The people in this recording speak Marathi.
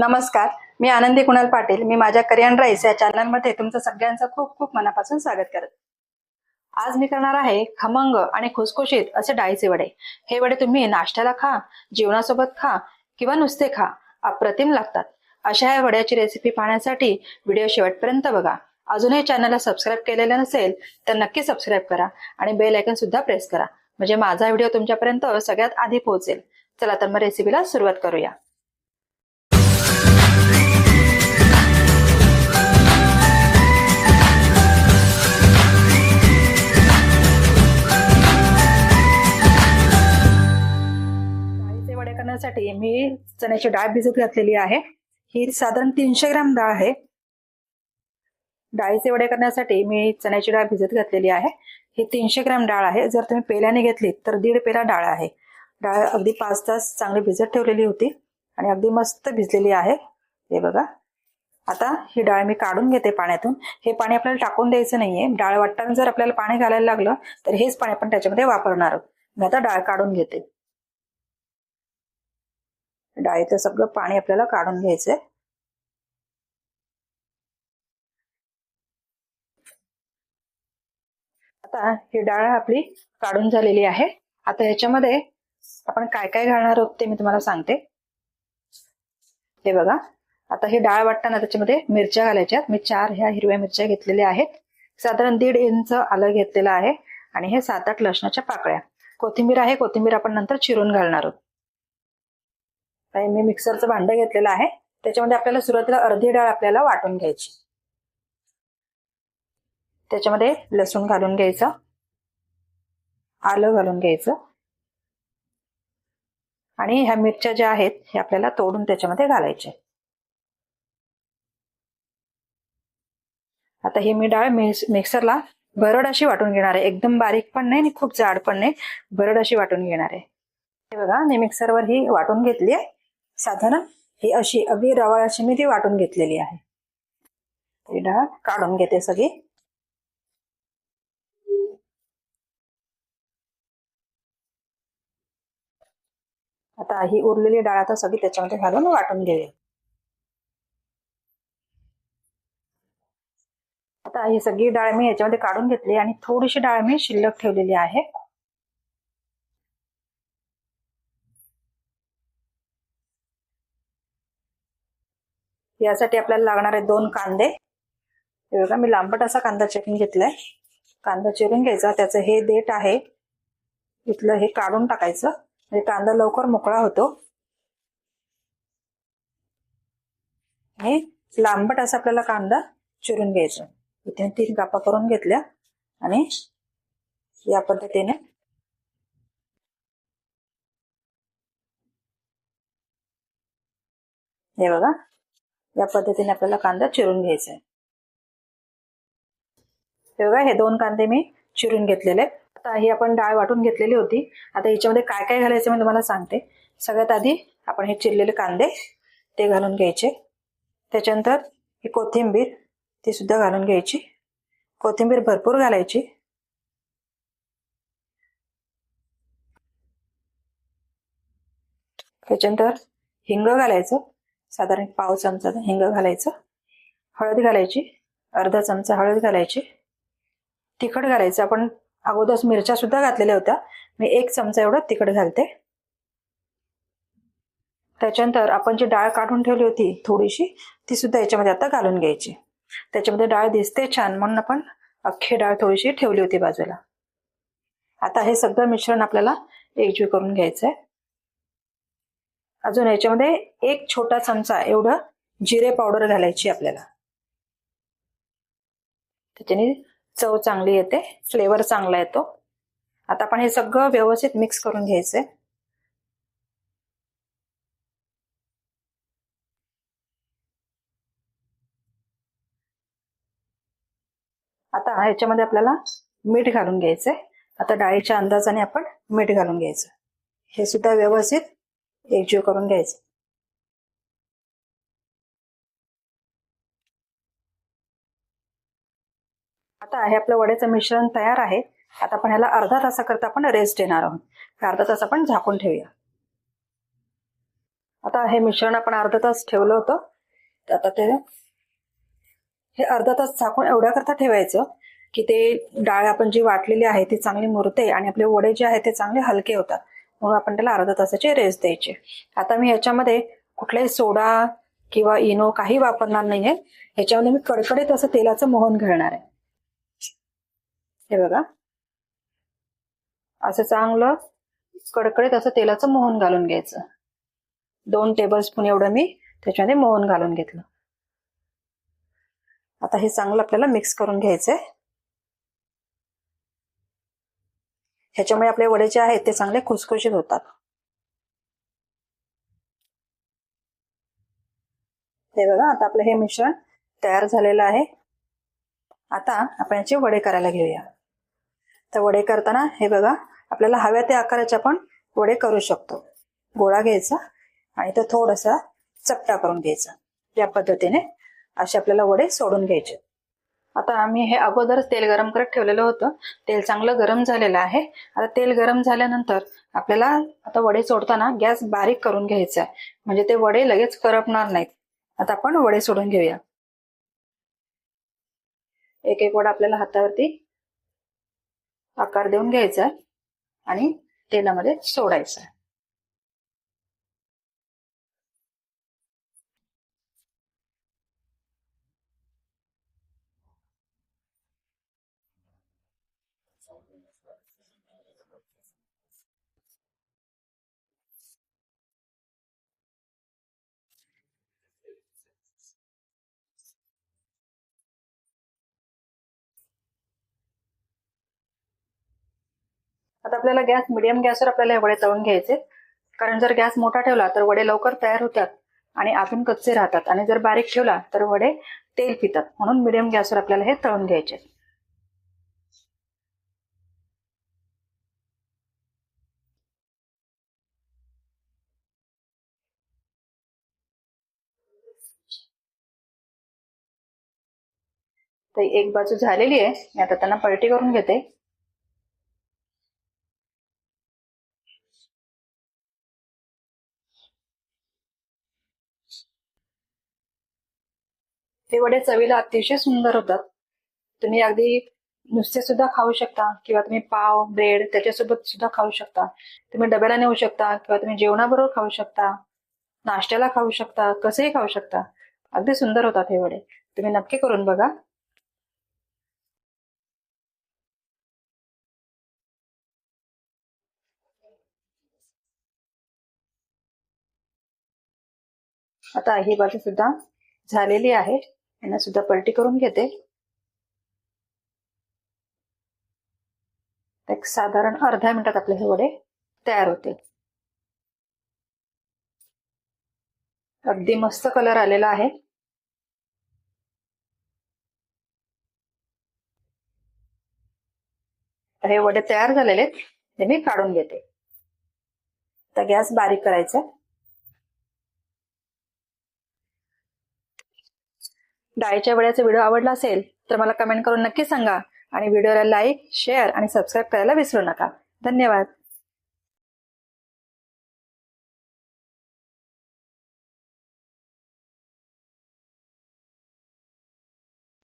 नमस्कार मी आनंदी कुणाल पाटील. मी माझ्या करियन राईस या चॅनलमध्ये तुमचं सगळ्यांचं खूप खूप मनापासून स्वागत करत. आज मी करणार आहे खमंग आणि खुसखुशीत असे डाळीचे वडे. हे वडे तुम्ही नाश्त्याला खा जेवणासोबत खा किंवा नुसते खा अप्रतिम लागतात. अशा या वड्याची रेसिपी पाहण्यासाठी व्हिडिओ शेवटपर्यंत बघा. अजूनही चॅनलला सबस्क्राईब केलेलं नसेल तर नक्की सबस्क्राईब करा आणि बेल आयकन सुद्धा प्रेस करा. म्हणजे माझा व्हिडिओ तुमच्यापर्यंत सगळ्यात आधी पोहोचेल. चला तर मग रेसिपीला सुरुवात करूया. चण्याची डाळ भिजत घातलेली आहे. ही साधारण तीनशे ग्राम डाळ आहे. डाळीचे वडे करण्यासाठी मी चण्याची डाळ भिजत घातलेली आहे. ही तीनशे ग्राम डाळ आहे. जर तुम्ही पेल्याने घेतली तर दीड पेला डाळ आहे. डाळ अगदी पाच तास चांगली भिजत ठेवलेली होती आणि अगदी मस्त भिजलेली आहे. हे बघा. आता ही डाळ मी काढून घेते पाण्यातून. हे पाणी आपल्याला टाकून द्यायचं नाहीये. डाळ वाटताना जर आपल्याला पाणी घालायला लागलं तर हेच पाणी आपण त्याच्यामध्ये वापरणार आहोत. मी आता डाळ काढून घेते. डाळीचं सगळं पाणी आपल्याला काढून घ्यायचंय. आता ही डाळ आपली काढून झालेली आहे. आता ह्याच्यामध्ये आपण काय काय घालणार आहोत ते मी तुम्हाला सांगते. हे बघा आता ही डाळ वाटताना त्याच्यामध्ये मिरच्या घालायच्या मी चार ह्या हिरव्या मिरच्या घेतलेल्या आहेत. साधारण दीड इंच आलं घेतलेलं आहे आणि हे सात आठ लसणाच्या पाकळ्या. कोथिंबीर आहे कोथिंबीर आपण नंतर चिरून घालणार आहोत. आणि मी मिक्सरचं भांडं घेतलेलं आहे. त्याच्यामध्ये आपल्याला सुरुवातीला अर्धी डाळ आपल्याला वाटून घ्यायची. त्याच्यामध्ये लसूण घालून घ्यायचं. आलं घालून घ्यायचं. आणि ह्या मिरच्या ज्या आहेत हे आपल्याला तोडून त्याच्यामध्ये घालायचे. आता ही मी डाळ मिक्सरला भरड अशी वाटून घेणार आहे. एकदम बारीक पण नाही आणि खूप जाड पण नाही. भरड अशी वाटून घेणार आहे. हे बघा मी मिक्सरवर ही वाटून घेतली आहे. साधारण ही अशी अगदी रवाळ अशी मी ती वाटून घेतलेली आहे. ही डाळ काढून घेते सगळी. आता ही उरलेली डाळ आता सगळी त्याच्यामध्ये घालून वाटून घेऊया. आता ही सगळी डाळ मी याच्यामध्ये काढून घेतली आणि थोडीशी डाळ मी शिल्लक ठेवलेली आहे. यासाठी आपल्याला लागणार आहे दोन कांदे. हे बघा मी लांबट असा कांदा चिरून घेतलाय. कांदा चिरून घ्यायचा. त्याचं हे देठ आहे. इथलं हे काढून टाकायचं. म्हणजे कांदा लवकर मोकळा होतो. हे लांबट असा आपल्याला कांदा चिरून घ्यायचा. इथे तीन कापा करून घेतल्या आणि या पद्धतीने हे बघा. या पद्धतीने आपल्याला कांदा चिरून घ्यायचा आहे. हे बघा हे दोन कांदे मी चिरून घेतलेले आता ही आपण डाळ वाटून घेतलेली होती. आता याच्यामध्ये काय काय घालायचं मी तुम्हाला सांगते. सगळ्यात आधी आपण हे चिरलेले कांदे ते घालून घ्यायचे. त्याच्यानंतर ही कोथिंबीर ती सुद्धा घालून घ्यायची. कोथिंबीर भरपूर घालायची. त्याच्यानंतर हिंग घालायचं. साधारण पाव चमचा हिंग घालायचं हळद घालायची अर्धा चमचा हळद घालायची. तिखट घालायचं. आपण अगोदर मिरच्या सुद्धा घातलेल्या होत्या. मी एक चमचा एवढं तिखट घालते. त्याच्यानंतर आपण जी डाळ काढून ठेवली होती थोडीशी ती सुद्धा याच्यामध्ये आता घालून घ्यायची. त्याच्यामध्ये डाळ दिसते छान म्हणून आपण अख्खी डाळ थोडीशी ठेवली होती बाजूला. आता हे सगळं मिश्रण आपल्याला एकजीव करून घ्यायचं आहे अजून याच्यामध्ये एक छोटा चमचा एवढं जिरे पावडर घालायची आपल्याला. त्याच्याने चव चांगली येते फ्लेवर चांगला येतो. आता आपण हे सगळं व्यवस्थित मिक्स करून घ्यायचंय. आता ह्याच्यामध्ये आपल्याला मीठ घालून घ्यायचंय. आता डाळीच्या अंदाजाने आपण मीठ घालून घ्यायचं. हे सुद्धा व्यवस्थित एकजीव करून घ्यायचं. आता हे आपलं वड्याचं मिश्रण तयार आहे. आता आपण ह्याला अर्धा तासाकरता आपण रेस्ट देणार आहोत. अर्धा तास आपण झाकून ठेवूया. आता हे मिश्रण आपण अर्धा तास ठेवलं होतं. आता ते हे अर्धा तास झाकून एवढ्या करता ठेवायचं की ते डाळ आपण जी वाटलेली आहे ती चांगली मुरते आणि आपले वडे जे आहेत ते चांगले हलके होतात. मग आपण त्याला अर्धा तासाचे रेस्ट द्यायचे. आता मी याच्यामध्ये कुठलाही सोडा किंवा इनो काही वापरणार नाहीये. ह्याच्यामध्ये मी कडकडीत असं तेलाचं मोहन घालणार आहे. हे बघा. असं चांगलं कडकडीत असं तेलाचं मोहन घालून घ्यायचं. दोन टेबल स्पून एवढं मी त्याच्यामध्ये मोहन घालून घेतलं. आता हे चांगलं आपल्याला मिक्स करून घ्यायचंय. ह्याच्यामुळे आपले वडे जे आहेत ते चांगले खुसखुशीत होतात. हे बघा आता आपलं हे मिश्रण तयार झालेलं आहे. आता आपण याचे वडे करायला घेऊया. तर वडे करताना हे बघा आपल्याला हव्या त्या आकाराचे आपण वडे करू शकतो. गोळा घ्यायचा आणि तो थोडासा चपटा करून घ्यायचा. या पद्धतीने असे आपल्याला वडे सोडून घ्यायचे. आता आम्ही हे अगोदरच तेल गरम करत ठेवलेलं होतं. तेल चांगलं गरम झालेलं आहे. आता तेल गरम झाल्यानंतर आपल्याला आता वडे सोडताना गॅस बारीक करून घ्यायचा आहे. म्हणजे ते वडे लगेच करपणार नाहीत. आता आपण वडे सोडून घेऊया. एक एक वडा आपल्याला हातावरती आकार देऊन घ्यायचा आणि तेलामध्ये सोडायचा आता आपल्याला गॅस मिडियम गॅसवर आपल्याला हे वडे तळून घ्यायचे कारण जर गॅस मोठा ठेवला तर वडे लवकर तयार होतात आणि आतून कच्चे राहतात. आणि जर बारीक ठेवला तर वडे तेल पितात. म्हणून मिडियम गॅसवर आपल्याला हे तळून घ्यायचे तर एक बाजू झालेली आहे. मी आता त्यांना पलटी करून घेते. ते वडे चवीला अतिशय सुंदर होतात. तुम्ही अगदी नुसते सुद्धा खाऊ शकता किंवा तुम्ही पाव ब्रेड त्याच्यासोबत सुद्धा खाऊ शकता. तुम्ही डब्याला नेऊ शकता किंवा तुम्ही जेवणाबरोबर खाऊ शकता नाश्त्याला खाऊ शकता कसंही खाऊ शकता. अगदी सुंदर होतात हे वडे. तुम्ही नक्की करून बघा. आता ही बाजू सुद्धा झालेली आहे. यांना सुद्धा पलटी करून घेते. एक साधारण अर्ध्या मिनिटात आपले हे वडे तयार होते अगदी मस्त कलर आलेला आहे. हे वडे तयार झालेले ते मी काढून घेते. तर गॅस बारीक करायचा डाळीच्या वेळेचा व्हिडिओ आवडला असेल तर मला कमेंट करून नक्की सांगा आणि व्हिडिओला लाईक शेअर आणि सबस्क्राईब करायला विसरू नका. धन्यवाद.